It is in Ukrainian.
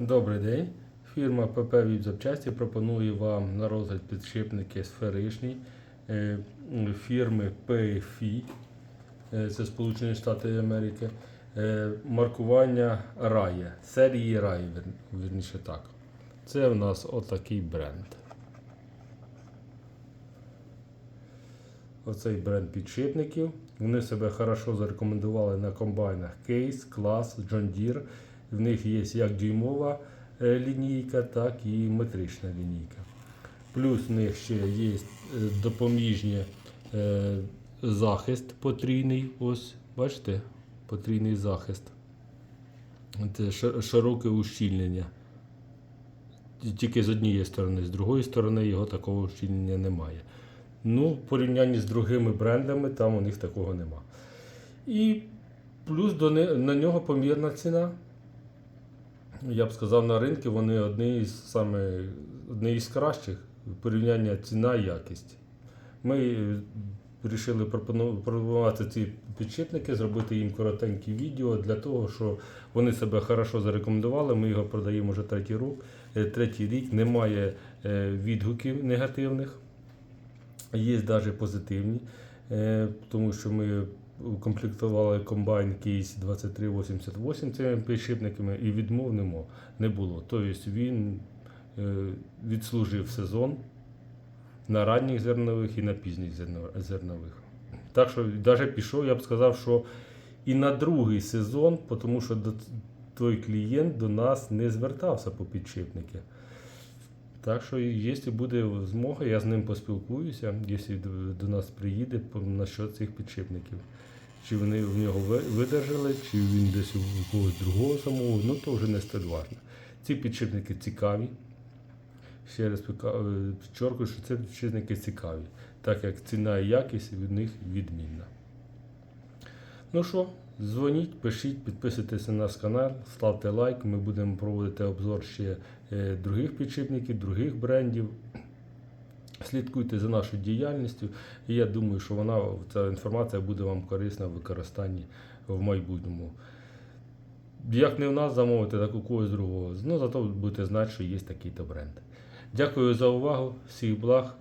Добрий день. Фірма ПП «Віп Запчасті пропонує вам на розгляд підшипники сферичні е, фірми PFI, е, це Сполучені Штати Америки, е, маркування Рає, серії Рай, вірніше так. Це в нас отакий бренд. Оцей бренд підшипників. Вони себе хорошо зарекомендували на комбайнах Case, Class, John Deere. В них є як дюймова е, лінійка, так і метрична лінійка. Плюс в них ще є е, допоміжні е, захист потрійний. Ось, бачите, потрійний захист. Це широке ущільнення. Тільки з однієї сторони, з другої сторони його такого ущільнення немає. Ну, в порівнянні з другими брендами, там у них такого нема. І плюс до не- на нього помірна ціна. Я б сказав, на ринку вони одні із саме одні із кращих порівняння ціна і якість. Ми вирішили пропонувати ці підшипники, зробити їм коротенькі відео для того, що вони себе хорошо зарекомендували. Ми його продаємо вже третій рік. Е, Третій рік немає е, відгуків негативних. Є навіть позитивні, е, тому що ми комплектували комбайн кейс 2388 цими підшипниками і відмовнимо не було. Тобто він е, відслужив сезон на ранніх зернових і на пізніх зернових. Так що навіть пішов, я б сказав, що і на другий сезон, тому що той клієнт до нас не звертався по підшипники. Так що, якщо буде змога, я з ним поспілкуюся, якщо до, нас приїде по- насчет цих підшипників. Чи вони в нього видержали, чи він десь у когось другого замовив, ну то вже не столь. Ці підшипники цікаві. Ще раз піка- е, що ці підшипники цікаві, так як ціна і якість від них відмінна. Ну що, дзвоніть, пишіть, підписуйтесь на наш канал, ставте лайк. Ми будемо проводити обзор ще е, других підшипників, других брендів. Слідкуйте за нашою діяльністю, і я думаю, що вона, ця інформація буде вам корисна в використанні в майбутньому. Як не в нас замовити, так у когось другого. Ну, зато будете знати, що є такий-то бренд. Дякую за увагу, всіх благ.